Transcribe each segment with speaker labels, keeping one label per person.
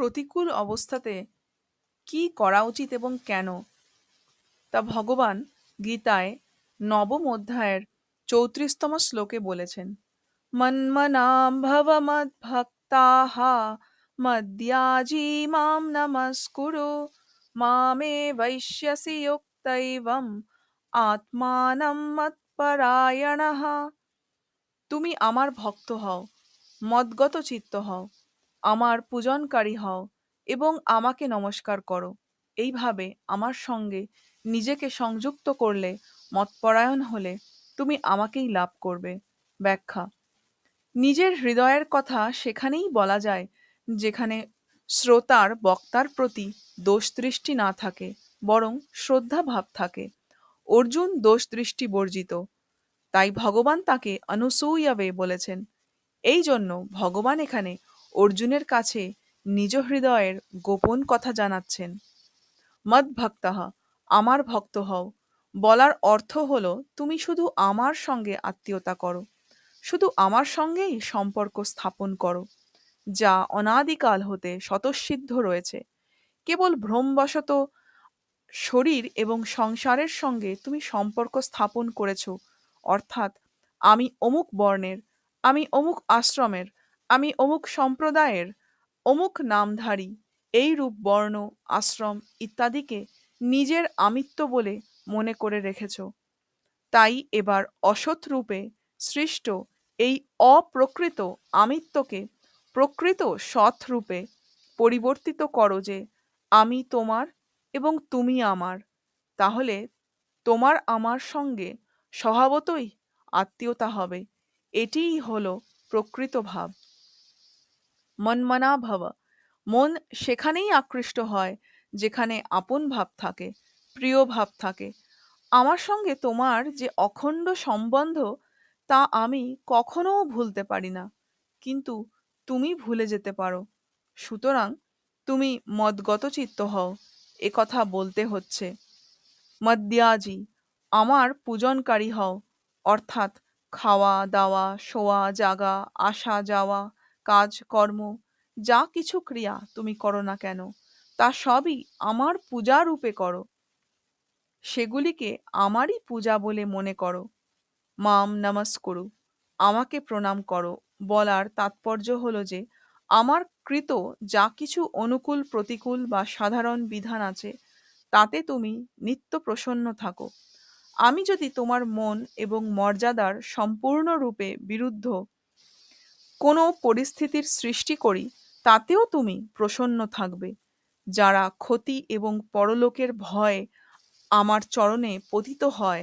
Speaker 1: প্রতিকূল অবস্থাতে কি করা উচিত এবং কেন? তা ভগবান গীতায় নবম অধ্যায়ের চৌত্রিশতম শ্লোকে বলেছেন, মন্মনাম ভব মদ্ভক্তাহ মদ্যাজি মাম নমস্কুরু মামে বৈশ্যসি যুক্তৈবম আত্মানম মৎপরায়ণঃ। তুমি আমার ভক্ত হও মদগত চিত্ত হও আমার পূজনকারী হও এবং আমাকে নমস্কার করো। এইভাবে আমার সঙ্গে নিজেকে সংযুক্ত করলে মতপরায়ণ হলে তুমি আমাকেই লাভ করবে। ব্যাখ্যা। নিজের হৃদয়ের কথা সেখানেই বলা যায় যেখানে শ্রোতার, বক্তার প্রতি দোষ দৃষ্টি না থাকে, বরং শ্রদ্ধা ভাব থাকে। অর্জুন দোষ দৃষ্টি বর্জিত। তাই ভগবান তাকে অনুসূয়বে বলেছেন। এই জন্য ভগবান এখানে অর্জুনের কাছে নিজ হৃদয়ের গোপন কথা জানাচ্ছেন। মদ ভক্তাহ আমার ভক্ত হও। বলার অর্থ হলো, তুমি শুধু আমার সঙ্গে আত্মীয়তা করো। শুধু আমার সঙ্গেই সম্পর্ক স্থাপন করো, যা অনাদিকাল হতে স্বতঃসিদ্ধ রয়েছে। কেবল ভ্রমবশত শরীর এবং সংসারের সঙ্গে তুমি সম্পর্ক স্থাপন করেছ, অর্থাৎ আমি অমুক বর্ণের, আমি অমুক আশ্রমের আমি অমুক সম্প্রদায়ের, অমুক নামধারী, এই রূপ, বর্ণ, আশ্রম ইত্যাদিকে নিজের আমিত্ব বলে মনে করে রেখেছ। তাই এবার অসৎ রূপে সৃষ্ট এই অপ্রকৃত আমিত্বকে প্রকৃত সৎ রূপে পরিবর্তিত করো যে আমি তোমার এবং তুমি আমার। তাহলে তোমার আমার সঙ্গে স্বভাবতই আত্মীয়তা হবে। এটিই হলো প্রকৃত ভাব। মনমনা ভব মন সেখানেই আকৃষ্ট হয়, যেখানে আপন ভাব থাকে, প্রিয় ভাব থাকে। আমার সঙ্গে তোমার যে অখণ্ড সম্বন্ধ, তা আমি কখনো ভুলতে পারি না। কিন্তু তুমি ভুলে যেতে পারো। সুতরাং তুমি মদগত চিত্ত হও, এ কথা বলতে হচ্ছে। মদ্যাজি, আমার পূজনকারী হও, অর্থাৎ খাওয়া দাওয়া শোয়া জাগা আসা যাওয়া কাজ, কর্ম, যা কিছু ক্রিয়া তুমি করো না কেন, তা সবই আমার পূজা রূপে করো। সেগুলিকে আমারই পূজা বলে মনে করো। মাম নমস্কুরু, আমাকে প্রণাম করো। বলার তাৎপর্য হলো যে, আমার কৃত যা কিছু অনুকূল, প্রতিকূল বা সাধারণ বিধান আছে, তাতে তুমি নিত্য প্রসন্ন থাকো। আমি যদি তোমার মন এবং মর্যাদার সম্পূর্ণরূপে বিরুদ্ধ কোনো পরিস্থিতির সৃষ্টি করি, তাতেও তুমি প্রসন্ন থাকবে। যারা ক্ষতি এবং পরলোকের ভয়ে আমার চরণে পতিত হয়,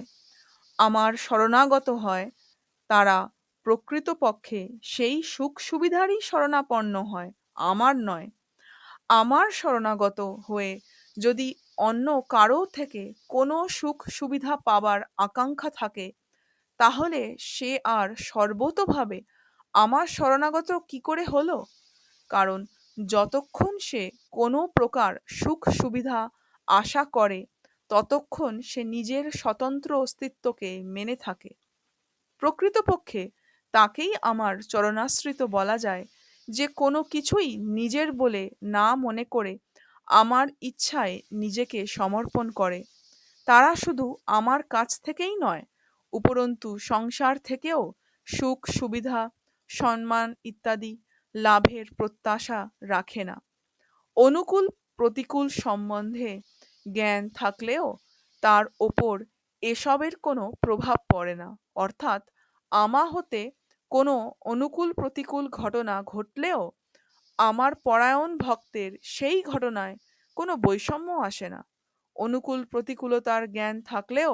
Speaker 1: আমার শরণাগত হয়, তারা প্রকৃতপক্ষে সেই সুখ সুবিধারই শরণাপন্ন হয়, আমার নয়। আমার শরণাগত হয়ে যদি অন্য কারও থেকে কোনো সুখ সুবিধা পাবার আকাঙ্ক্ষা থাকে, তাহলে সে আর সর্বতোভাবে আমার শরণাগত কি করে হলো? কারণ যতক্ষণ সে কোনো প্রকার সুখ সুবিধা আশা করে, ততক্ষণ সে নিজের স্বতন্ত্র অস্তিত্বকে মেনে থাকে। প্রকৃতপক্ষে তাকেই আমার চরণাশ্রিত বলা যায় যে, কোনো কিছুই নিজের বলে না মনে করে আমার ইচ্ছায় নিজেকে সমর্পণ করে। তারা শুধু আমার কাছ থেকেই নয়, উপরন্তু সংসার থেকেও সুখ সুবিধা সম্মান ইত্যাদি লাভের প্রত্যাশা রাখে না। অনুকূল প্রতিকূল সম্বন্ধে জ্ঞান থাকলেও তার ওপর এসবের কোনো প্রভাব পড়ে না। অর্থাৎ আমা হতে কোনো অনুকূল প্রতিকূল ঘটনা ঘটলেও আমার পরায়ণ ভক্তের সেই ঘটনায় কোনো বৈষম্য আসে না। অনুকূল প্রতিকূলতার জ্ঞান থাকলেও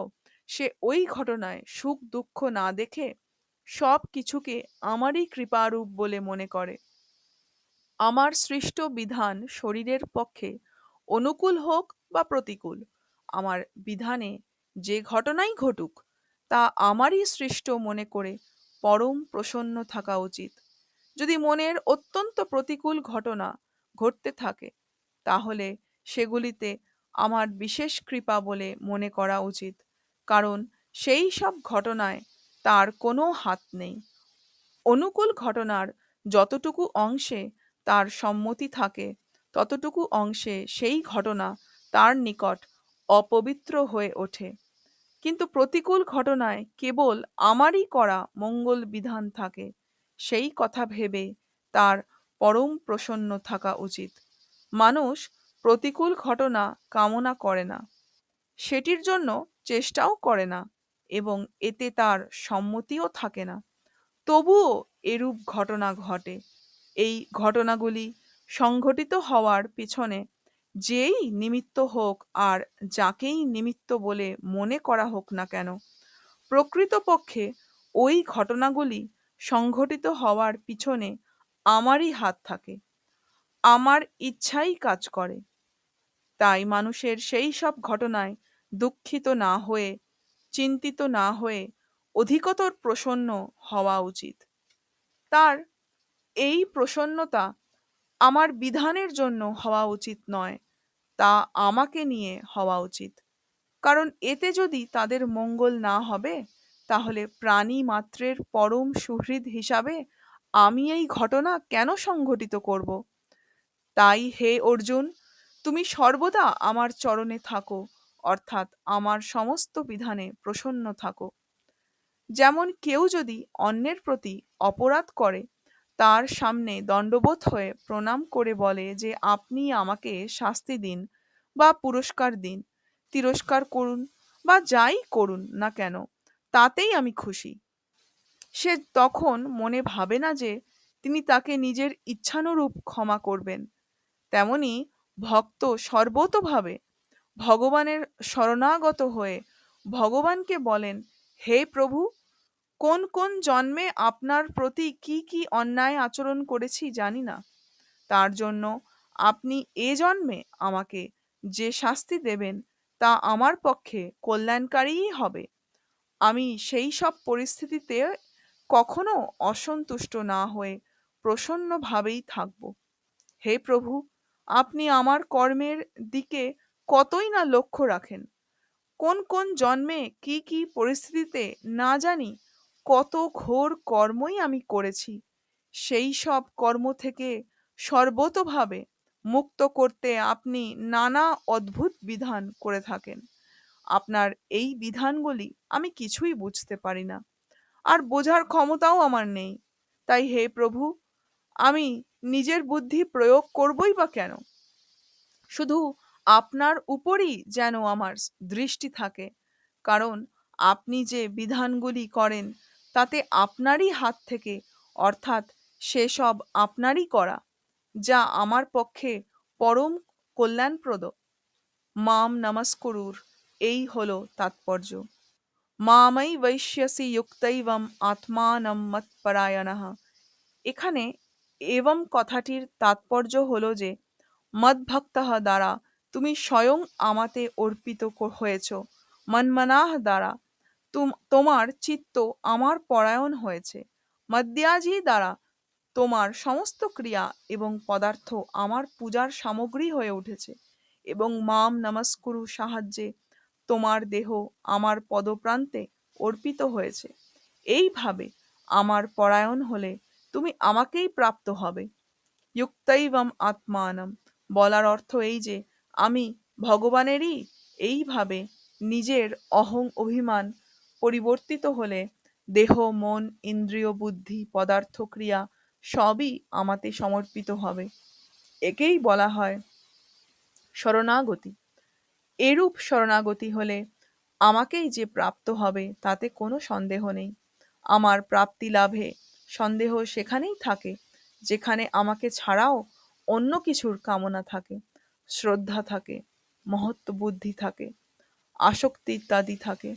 Speaker 1: সে ওই ঘটনায় সুখ দুঃখ না দেখে সব কিছুকে আমারই কৃপারূপ বলে মনে করে। আমার সৃষ্ট বিধান শরীরের পক্ষে অনুকূল হোক বা প্রতিকূল, আমার বিধানে যে ঘটনাই ঘটুক, তা আমারই সৃষ্ট মনে করে পরম প্রসন্ন থাকা উচিত। যদি মনের অত্যন্ত প্রতিকূল ঘটনা ঘটতে থাকে, তাহলে সেগুলিতে আমার বিশেষ কৃপা বলে মনে করা উচিত, কারণ সেই সব ঘটনায় তার কোনো হাত নেই। অনুকূল ঘটনার যতটুকু অংশে তার সম্মতি থাকে, ততটুকু অংশে সেই ঘটনা তার নিকট অপবিত্র হয়ে ওঠে। কিন্তু প্রতিকূল ঘটনায় কেবল আমারই করা মঙ্গল বিধান থাকে, সেই কথা ভেবে তার পরম প্রসন্ন থাকা উচিত। মানুষ প্রতিকূল ঘটনা কামনা করে না, সেটির জন্য চেষ্টাও করে না। এবং এতে তার সম্মতিও থাকে না। তবুও এরূপ ঘটনা ঘটে। এই ঘটনাগুলি সংঘটিত হওয়ার পিছনে যেই নিমিত্ত হোক আর যাকেই নিমিত্ত বলে মনে করা হোক না কেন, প্রকৃতপক্ষে ওই ঘটনাগুলি সংঘটিত হওয়ার পিছনে আমারই হাত থাকে। আমার ইচ্ছাই কাজ করে। তাই মানুষের সেই সব ঘটনায় দুঃখিত না হয়ে চিন্তিত না হয়ে অধিকতর প্রসন্ন হওয়া উচিত। তার এই প্রসন্নতা আমার বিধানের জন্য হওয়া উচিত নয়, তা আমাকে নিয়ে হওয়া উচিত। কারণ এতে যদি তাদের মঙ্গল না হবে, তাহলে প্রাণী মাত্রের পরম সুহৃদ হিসাবে আমি এই ঘটনা কেন সংঘটিত করব? তাই হে অর্জুন, তুমি সর্বদা আমার চরণে থাকো। অর্থাৎ আমার সমস্ত বিধানে প্রসন্ন থাকো। যেমন কেউ যদি অন্যের প্রতি অপরাধ করে, তার সামনে দণ্ডবোধ হয়ে প্রণাম করে বলে যে, আপনি আমাকে শাস্তি দিন বা পুরস্কার দিন, তিরস্কার করুন বা যাই করুন না কেন, তাতেই আমি খুশি। সে তখন মনে ভাবে না যে, তিনি তাকে নিজের ইচ্ছানুরূপ ক্ষমা করবেন। তেমনি ভক্ত সর্বতোভাবে ভগবানের শরণাগত হয়ে ভগবানকে বলেন, হে প্রভু, কোন কোন জন্মে আপনার প্রতি কি কি অন্যায় আচরণ করেছি জানি না। তার জন্য আপনি এ জন্মে আমাকে যে শাস্তি দেবেন তা আমার পক্ষে কল্যাণকারীই হবে। আমি সেই সব পরিস্থিতিতে কখনো অসন্তুষ্ট না হয়ে প্রসন্নভাবেই থাকব। হে প্রভু, আপনি আমার কর্মের দিকে কতই না লক্ষ্য রাখেন। কোন কোন জন্মে কি কি পরিস্থিতিতে না জানি কত ঘোর কর্মই আমি করেছি। সেই সব কর্ম থেকে সর্বতোভাবে মুক্ত করতে আপনি নানা অদ্ভুত বিধান করে থাকেন। আপনার এই বিধানগুলি আমি কিছুই বুঝতে পারি না। আর বোঝার ক্ষমতাও আমার নেই। তাই হে প্রভু, আমি নিজের বুদ্ধি প্রয়োগ করবই বা কেন? শুধু আপনার উপরই যেন আমার দৃষ্টি থাকে। কারণ আপনি যে বিধানগুলি করেন, তাতে আপনারই হাত থেকে, অর্থাৎ সেসব আপনারই করা, যা আমার পক্ষে পরম কল্যাণপ্রদ। মাম নমস্কুরুর, এই হল তাৎপর্য। মামাই বৈশ্যসি যুক্তৈবম আত্মানম মৎপরায়ণ। এখানে এবং কথাটির তাৎপর্য হল যে, মদ্ভক্তঃ দ্বারা তুমি স্বয়ং আমাতে অর্পিত হয়েছ। মনমনাহ দ্বারা তোমার চিত্ত আমার পরায়ণ হয়েছে। মদ্যাজি দ্বারা তোমার সমস্ত ক্রিয়া এবং পদার্থ আমার পূজার সামগ্রী হয়ে উঠেছে এবং মাম নমস্কুরু সাহায্যে তোমার দেহ আমার পদপ্রান্তে অর্পিত হয়েছে। এইভাবে আমার পরায়ণ হলে তুমি আমাকেই প্রাপ্ত হবে। যুক্তৈবম আত্মানম। বলার অর্থ এই যে আমি ভগবানেরই এইভাবে নিজের অহং অভিমান পরিবর্তিত হলে দেহ, মন, ইন্দ্রিয়, বুদ্ধি, পদার্থ, ক্রিয়া সবই আমাতে সমর্পিত হবে। একেই বলা হয় শরণাগতি। এরূপ শরণাগতি হলে আমাকেই যে প্রাপ্ত হবে তাতে কোনো সন্দেহ নেই। আমার প্রাপ্তি লাভে সন্দেহ সেখানেই থাকে, যেখানে আমাকে ছাড়াও অন্য কিছুর কামনা থাকে। শ্রদ্ধা থাকে, মহত্ব বুদ্ধি থাকে, আসক্তি ইত্যাদি থাকে।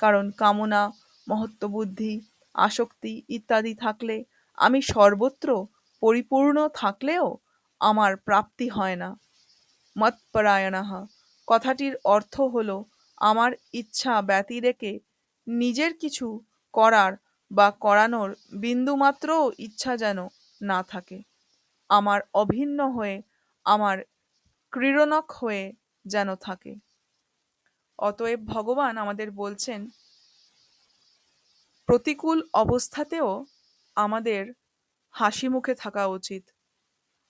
Speaker 1: কারণ কামনা, মহত্ব বুদ্ধি, আসক্তি ইত্যাদি থাকলে আমি সর্বত্র পরিপূর্ণ থাকলেও আমার প্রাপ্তি হয় না। মৎপরায়ণাহ কথাটির অর্থ হল আমার ইচ্ছা ব্যতি রেখে নিজের কিছু করার বা করানোর বিন্দুমাত্রও ইচ্ছা যেন না থাকে। আমার অভিন্ন হয়ে আমার ক্রীড়নক হয়ে যেন থাকে। অতএব ভগবান আমাদের বলছেন, প্রতিকূল অবস্থাতেও আমাদের হাসি মুখে থাকা উচিত,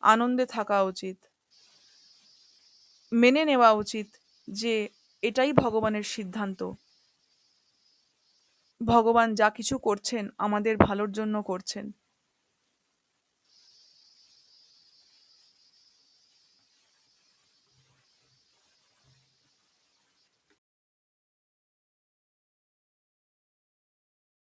Speaker 1: আনন্দে থাকা উচিত, মেনে নেওয়া উচিত যে এটাই ভগবানের সিদ্ধান্ত। ভগবান যা কিছু করছেন আমাদের ভালোর জন্য করছেন।